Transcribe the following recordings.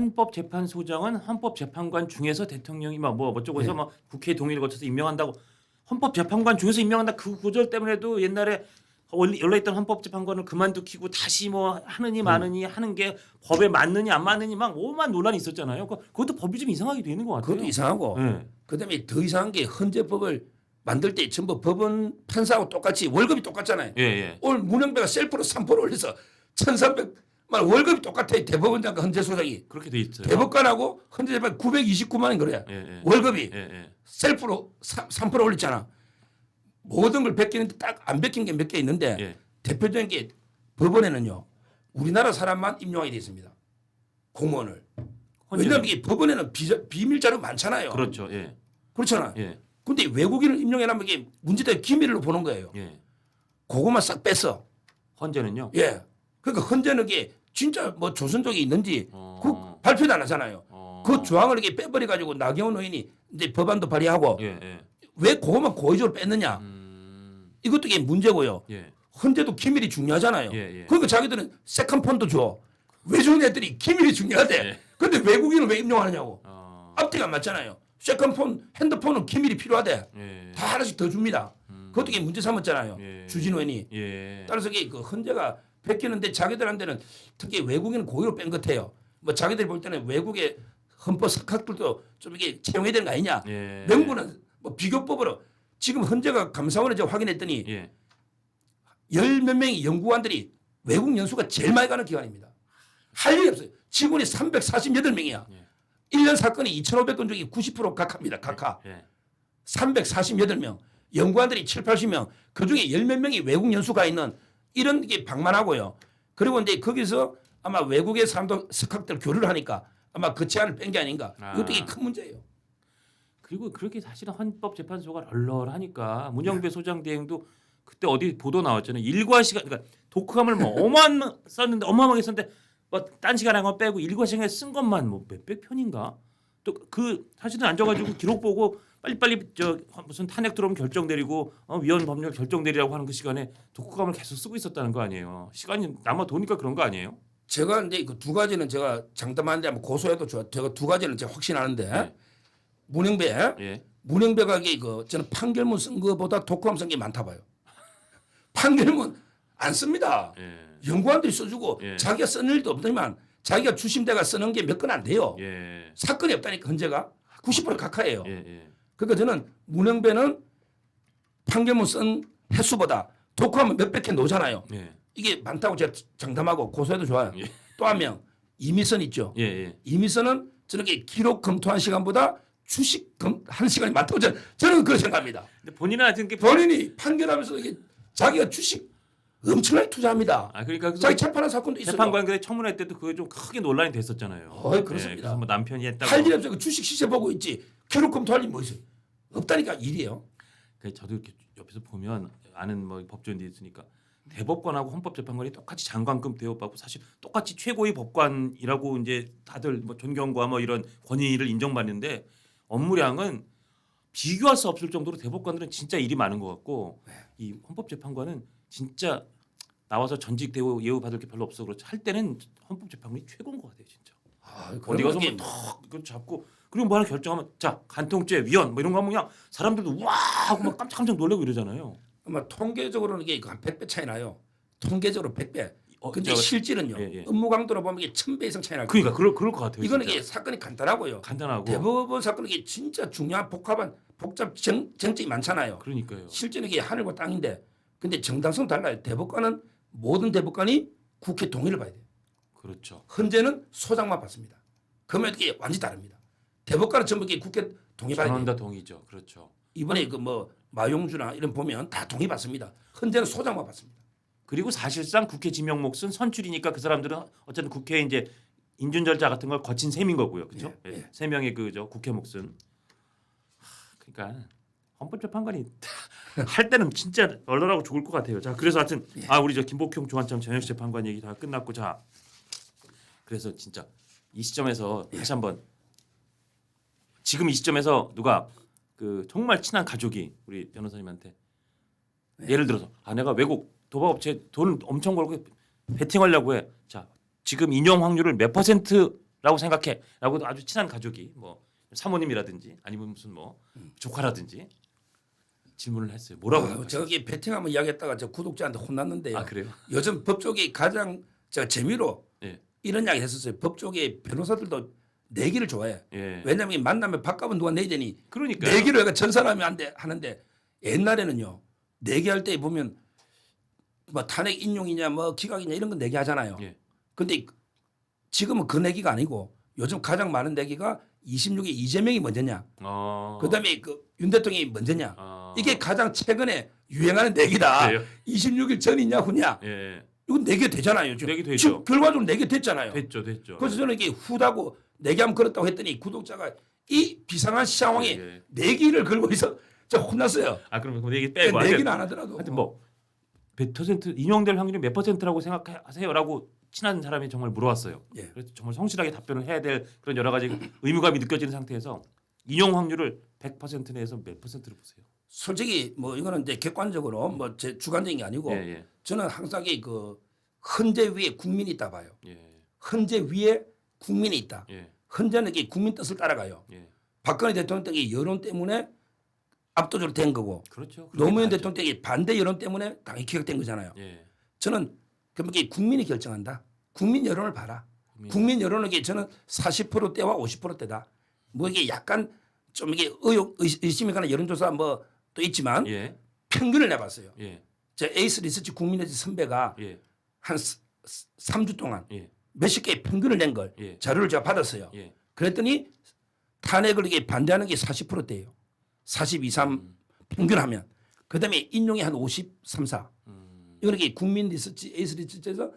헌법재판소장은 헌법재판관 중에서 대통령이 막뭐 어쩌고 해서 네. 막 국회 동의를 거쳐서 임명한다고 헌법재판관 중에서 임명한다 그 구절 때문에도 옛날에 원래 열려 있던 헌법재판관을 그만두키고 다시 뭐 하느니 마느니 하는 게 법에 맞느니 안 맞느니 막 오만 논란이 있었잖아요. 그- 그것도 법이 좀 이상하게 되는 것 같아요. 그것도 이상하고 네. 그다음에 더 이상한 게 헌재법을 만들 때 전부 법원 판사하고 똑같이 월급이 똑같잖아요. 예, 예. 오늘 문영배가 셀프로 3% 올려서 1,300 만 월급이 똑같아 대법원장과 헌재 소장이 그렇게 돼 있어요. 대법관하고 헌재 재판 929만 원 그래요. 예, 예. 월급이 예, 예. 셀프로 3, 3% 올렸잖아. 모든 걸 베끼는데 딱 안 베낀 게 몇 개 있는데 예. 대표적인 게 법원에는요 우리나라 사람만 임용하게 돼 있습니다. 공무원을. 왜냐하면 이게 법원에는 비, 비밀 자료 많잖아요. 그렇죠. 예. 그렇잖아. 예. 근데 외국인을 임용해놓으면 이게 문제된 기밀로 보는 거예요. 예. 그것만 싹 뺐어. 헌재는요. 예. 그러니까 헌재는 이게 진짜 뭐 조선족이 있는지 어. 그 발표도 안 하잖아요. 어. 그 조항을 이렇게 빼버려 가지고 나경원 의원이 이제 법안도 발의하고 예, 예. 왜 그것만 고의적으로 뺐느냐 음. 이것도 이게 문제고요. 예. 헌재도 기밀이 중요하잖아요. 예, 예. 그러니까 자기들은 세컨폰도 줘. 왜 주는 애들이 기밀이 중요하대. 예. 근데 외국인을 왜 임용하느냐고. 어. 앞뒤가 안 맞잖아요. 세컨폰, 핸드폰은 기밀이 필요하대. 예. 다 하나씩 더 줍니다. 음. 그것도 이게 문제 삼았잖아요. 예. 주진 의원이. 예. 따라서 이게 그 헌재가 베끼는데 자기들한테는 특히 외국인 고의로 뺀 것 같아요. 뭐 자기들이 볼 때는 외국의 헌법 석학들도 좀 이게 채용해야 되는 거 아니냐. 예. 명분은 뭐 비교법으로 지금 헌재가 감사원에 제가 확인했더니 예. 열몇 명의 연구관들이 외국 연수가 제일 많이 가는 기관입니다. 할 일이 없어요. 직원이 348명이야. 예. 1년 사건이 2,500건 중에 90% 각하입니다. 각하. 예. 348명. 연구관들이 7, 80명. 그중에 열 몇 명이 외국 연수가 있는 이런 게 방만하고요. 그리고 이제 거기서 아마 외국의 사람도 석학들 교류를 하니까 아마 그 제한을 뺀 게 아닌가. 이것도 아. 이게 큰 문제예요. 그리고 그렇게 사실은 헌법재판소가 널널하니까 문영배 소장 대행도 그때 어디 보도 나왔잖아요. 일과 시간 그러니까 독후감을 뭐 어마어마 썼는데 어마어마하게 썼는데 뭐딴 시간 한거 빼고 일과 시간에 쓴 것만 뭐 몇백 편인가? 또 그 사실은 앉아가지고 기록 보고 빨리빨리 저 무슨 탄핵 들어오면 결정 내리고 어, 위헌 법률 결정 내리라고 하는 그 시간에 독후감을 계속 쓰고 있었다는 거 아니에요. 시간이 남아 도니까 그런 거 아니에요? 제가 이제 그 두 가지는 제가 장담하는데 한번 고소해도 좋아. 제가 두 가지는 제가 확신하는데 네. 문영배 예. 문영배가 이게 그 저는 판결문 쓴 거보다 독후감 쓴 게 많다 봐요. 판결문 안 씁니다. 예. 연구원들이 써주고 예. 자기가 쓴 일도 없지만 자기가 주심대가 쓰는 게 몇 건 안 돼요. 예. 사건이 없다니까 현재가 90% 각하예요. 예. 예. 그러니까 저는 문영배는 판결문 쓴 횟수보다 독후하면 몇백 회 놓잖아요. 예. 이게 많다고 제가 장담하고 고소해도 좋아요. 예. 또한 명 이미선 있죠. 예. 예. 이미선은 저렇게 기록 검토한 시간보다 주식 검 한 시간이 많다고 저는, 저는 그렇게 생각합니다. 근데 본인은 아직 게 본인이 판결하면서 이게 자기가 주식 엄청나게 투자합니다. 아 그러니까 그 자기 재판한 사건도 있어요. 재판 관계 청문회 때도 그게 좀 크게 논란이 됐었잖아요. 어이, 그렇습니다. 예, 그래서 뭐 남편이 했다고. 할 일 없어요. 그 주식 시세 보고 있지. 기록 검토할 일뭐 있어요? 없다니까 일이에요. 그 저도 이렇게 옆에서 보면 아는 뭐 법조인들이 있으니까 대법관하고 헌법재판관이 똑같이 장관급 대우받고 사실 똑같이 최고의 법관이라고 이제 다들 뭐 존경과 뭐 이런 권위를 인정받는데 업무량은 비교할 수 없을 정도로 대법관들은 진짜 일이 많은 것 같고 네. 이 헌법재판관은 진짜 나와서 전직 대우 예우 받을 게 별로 없어 그렇지 할 때는 헌법재판관이 최고인 것 같아요 진짜. 아, 어디 가서 뭐턱 잡고 그리고 뭐 하나 결정하면 자 간통죄 위헌 뭐 이런 거 하면 그냥 사람들도 와 하고 막 깜짝깜짝 놀라고 이러잖아요. 아마 통계적으로는 이게 한 100배 차이 나요. 통계적으로 100배. 어, 근데 저- 실질은요. 예, 예. 업무 강도로 보면 이게 1000배 이상 차이 나요. 그러니까 그럴 그럴 것 같아요. 이거는 진짜. 이게 사건이 간단하고요. 간단하고 대법원 사건은 이게 진짜 중요한 복합한 복잡 정, 정책이 많잖아요. 그러니까요. 실제는 이게 하늘과 땅인데 근데 정당성 달라요. 대법관은 모든 대법관이 국회 동의를 받아야 돼요. 그렇죠. 헌재는 소장만 받습니다. 그러면 이게 완전히 다릅니다. 대법관은 전부 이게 국회 동의 받아야 전원 돼요. 다 동의죠. 그렇죠. 이번에 그 뭐 마용주나 이런 보면 다 동의 받습니다. 헌재는 소장만 받습니다. 그리고 사실상 국회 지명 몫은 선출이니까 그 사람들은 어쨌든 국회 이제 인준 절차 같은 걸 거친 셈인 거고요. 그렇죠? 예, 예. 세 명의 그저 국회 몫은 하, 그러니까 헌법재판관이 할 때는 진짜 얼얼하고 좋을 것 같아요. 자, 그래서 하여튼 예. 아 우리 저 김복형 조한참 전역 재판관 얘기 다 끝났고 자 그래서 진짜 이 시점에서 예. 다시 한번 지금 이 시점에서 누가 그 정말 친한 가족이 우리 변호사님한테 네. 예를 들어서 아 내가 외국 도박업체 돈 엄청 벌고 베팅하려고 해. 자 지금 인용 확률을 몇 퍼센트 라고 생각해라고 아주 친한 가족이 뭐 사모님이라든지 아니면 무슨 뭐 조카라든지 질문을 했어요. 뭐라고? 아? 저기 베팅하면 이야기했다가 저 구독자한테 혼났는데요. 아 그래요? 요즘 법조계 가장 저 재미로 예. 이런 이야기 했었어요. 법조계 변호사들도 내기를 좋아해. 예. 왜냐하면 만나면 밥값은 누가 내자니 그러니까 내기를 내가 전 사람이 안 돼 하는데 옛날에는요 내기할 때 보면 뭐 탄핵 인용이냐 뭐 기각이냐 이런 건 내기하잖아요. 예. 근데 지금은 그 내기가 아니고 요즘 가장 많은 내기가 26에 이재명이 먼저냐, 어. 그다음에 그 윤 대통령이 먼저냐. 어. 이게 가장 최근에 유행하는 내기다. 그래요? 26일 전이냐 후냐. 예. 이건 내게 되잖아요. 지금. 내기 되죠. 지금 결과적으로 내게 됐잖아요. 됐죠, 됐죠. 그래서 저는 이게 후다고 내기 하면 그렇다고 했더니 구독자가 이 비상한 상황에 예, 예. 내기를 걸고 있어 저 혼났어요. 아 그러면 그 얘기 빼고 내기는 안 하더라도. 하여튼 뭐몇 퍼센트 인용될 확률이 몇 퍼센트라고 생각하세요라고 친한 사람이 정말 물어왔어요. 예. 그래서 정말 성실하게 답변을 해야 될 그런 여러 가지 의무감이 느껴지는 상태에서 인용 확률을 100% 내에서 몇 퍼센트를 보세요? 솔직히 뭐 이거는 이제 객관적으로 뭐 제 주관적인 게 아니고 예, 예, 저는 항상 이그 헌재 위에 국민이 있다 봐요. 예, 헌재 위에 국민이 있다. 예, 헌재는 이 국민 뜻을 따라가요. 예. 박근혜 대통령 때이 여론 때문에 압도적으로 된 거고 그렇죠. 노무현 봐야죠. 대통령 때이 반대 여론 때문에 당이 기각된 거잖아요. 예, 저는 그렇게 국민이 결정한다. 국민 여론을 봐라. 국민. 국민 여론은 이게 저는 40%대와 50%대다. 뭐 이게 약간 좀 이게 의혹 의- 의심이 가는 여론조사 뭐 또 있지만 예, 평균을 내봤어요. 예, 저 에이스 리서치 국민의지 선배가 예, 한 3주 동안 예, 몇십 개의 평균을 낸 걸 예, 자료를 제가 받았어요. 예. 그랬더니 탄핵을 이게 반대하는 게 40%대예요. 42, 3 평균하면 그다음에 인용이 한 53, 4. 음, 이건 이게 국민 리서치 에이스 리서치에서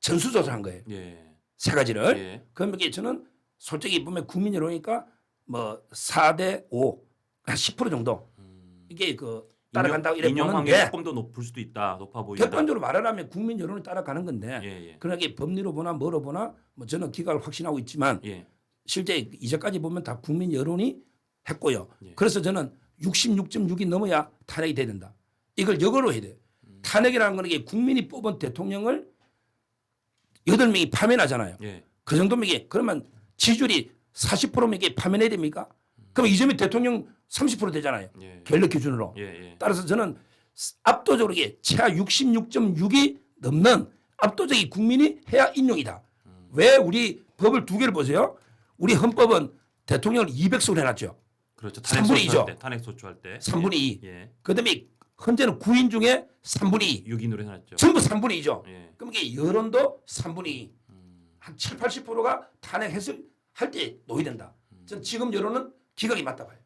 전수조사한 거예요. 예, 세 가지를. 예, 그러면 이게 저는 솔직히 보면 국민 여론이니까 뭐 4대 5, 한 10% 정도 음. 이게 그 따라간다고 이래 인용 확률이 보는데 조금 더 높을 수도 있다, 높아 보인다. 객관적으로 말하라면 국민 여론이 따라가는 건데 예, 예, 그러나 이게 법리로 보나 뭐로 보나 뭐 저는 기각을 확신하고 있지만 예, 실제 이제까지 보면 다 국민 여론이 했고요. 예. 그래서 저는 66.6이 넘어야 탄핵이 돼야 된다. 이걸 역으로 해야 돼. 음. 탄핵이라는 건 이게 국민이 뽑은 대통령을 여덟 명이 파면하잖아요. 예, 그 정도면 이게 그러면 지지율이 40%면 이게 파면해야 됩니까? 그럼 이재명 대통령 30% 되잖아요. 예, 결력 기준으로. 예, 예. 따라서 저는 압도적으로 이게 최하 66.6이 넘는 압도적인 국민이 해야 인용이다. 왜 우리 법을 두 개를 보세요. 우리 헌법은 대통령을 200석을 해놨죠. 그렇죠. 삼분의 탄핵 소추할 이죠. 때, 탄핵 소추할 때. 3분의 2. 예, 그다음에 현재는 9인 중에 3분의 2. 6인으로 해놨죠. 전부 3분의 2죠. 예, 그럼 이게 여론도 3분의 2. 음, 한 7, 80%가 탄핵했을 할때 노이된다. 전 지금 여론은 기각이 맞다 봐요.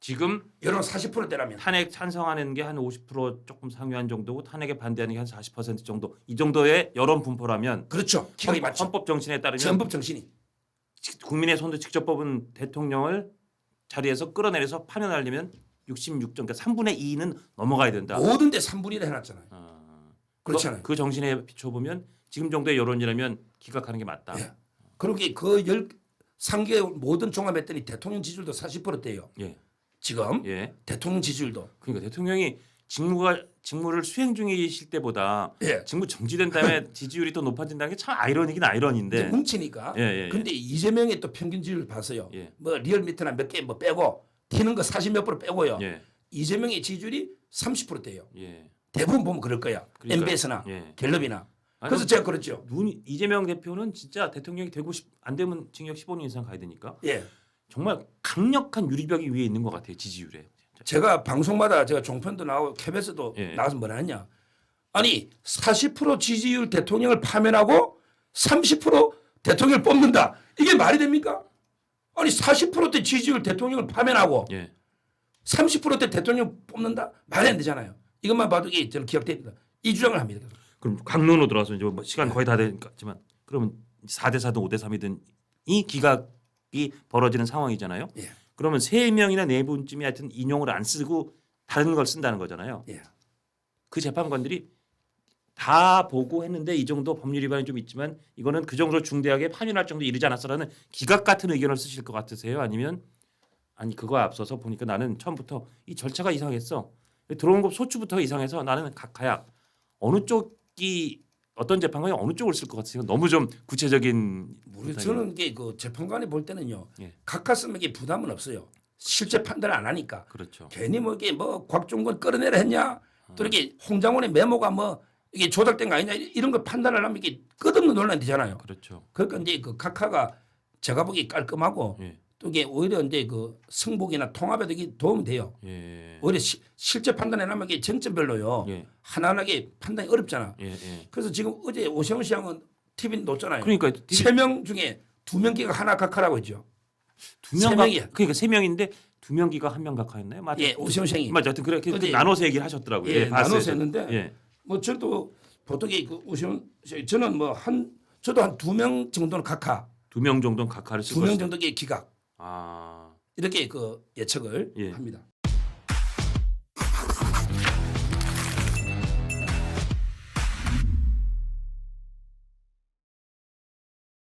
지금 여론 40%대라면 탄핵 찬성하는 게 한 50% 조금 상회한 정도고 탄핵에 반대하는 게 한 40% 정도 이 정도의 여론 분포라면 그렇죠. 기각이 헌- 맞죠. 헌법 정신에 따르면 전법 정신이. 국민의 손도 직접 뽑은 대통령을 자리에서 끌어내려서 파면하려면 66점 그러니까 3분의 2는 넘어가야 된다. 모든 데 3분이라 해놨잖아요. 어, 그렇잖아요. 그, 그 정신에 비춰보면 지금 정도의 여론이라면 기각하는 게 맞다. 예. 그러게 그 열 3개월 모든 종합했더니 대통령 지지율도 40%대예요. 예, 지금 예. 대통령 지지율도. 그러니까 대통령이 직무가 직무를 수행 중이실 때보다 예. 직무 정지된 다음에 지지율이 더 높아진다는 게 참 아이러니긴 아이러니인데. 뭉치니까. 예, 예, 예. 근데 이재명의 또 평균 지지율 봤어요. 예. 뭐 리얼미터나 몇 개 뭐 빼고 튀는 거 40몇 프로 빼고요. 예, 이재명의 지지율이 30%대예요. 예. 대부분 보면 그럴 거야. 그러니까요. MBS나 예. 갤럽이나. 아니, 그래서 제가 그랬죠. 눈 이재명 대표는 진짜 대통령이 되고 싶, 안 되면 징역 15년 이상 가야 되니까 예. 정말 강력한 유리벽이 위에 있는 것 같아요 지지율에. 제가 방송마다 제가 종편도 나오고 KBS도 예. 나가서 뭐라 했냐. 아니 40% 지지율 대통령을 파면하고 30% 대통령을 뽑는다. 이게 말이 됩니까? 아니 40%대 지지율 대통령을 파면하고 예, 30%대 대통령 뽑는다? 말이 안 되잖아요. 이것만 봐도 이게 저는 기억됩니다. 이 주장을 합니다. 그럼 강론으로 들어와서 이제 뭐 시간 거의 다 되니까지만 그러면 4대 4든 5대 3이든 이 기각 이 벌어지는 상황이잖아요. 예. 그러면 세 명이나 네 분쯤이 하여튼 인용을 안 쓰고 다른 걸 쓴다는 거잖아요. 예. 그 재판관들이 다 보고 했는데 이 정도 법률 위반이 좀 있지만 이거는 그 정도로 중대하게 판결할 정도 이르지 않았어라는 기각 같은 의견을 쓰실 것 같으세요? 아니면 아니 그거 앞서서 보니까 나는 처음부터 이 절차가 이상했어. 들어온 거 소추부터 이상해서 나는 각하야 어느 쪽이 어떤 재판관이 어느 쪽을 쓸 것 같으세요? 너무 좀 구체적인 저는 이게 그 재판관이 볼 때는요. 예. 각하성에게 부담은 없어요. 실제 판단을 안 하니까 그렇죠. 괜히 뭐 이게 뭐 곽종건 끌어내라 했냐 또 이렇게 홍장원의 메모가 뭐 이게 조작된 거 아니냐 이런 거 판단을 하면 이게 끝없는 논란이 되잖아요. 그렇죠. 그러니까 이제 그 각하가 제가 보기 깔끔하고 예. 또 이게 오히려 이제 그 승복이나 통합에도 이게 도움이 돼요. 예. 오히려 시- 실제 판단해 나면 이게 정점별로요. 예. 하나하나게 판단이 어렵잖아. 예. 예. 그래서 지금 어제 오세훈 시장은 TV 놓잖아요. 그러니까 세 명 중에 두 명끼가 하나 각하라고 했죠. 세 두명 명이야. 그러니까 세 명인데 두 명기가 한 명 각하였나요? 맞죠? 예, 오세훈 시장이. 맞아. 하여튼 그렇게 어제- 나눠서 얘기를 하셨더라고요. 예, 봤어요, 나눠서. 했는데 예. 뭐 저도 보통 그 오세훈 씨 저는 뭐 한 저도 한 두 명 정도는 각하, 두 명 정도는 각하를 쓸두명 것이다. 정도의 기각 아. 이렇게 그 예측을 예. 합니다.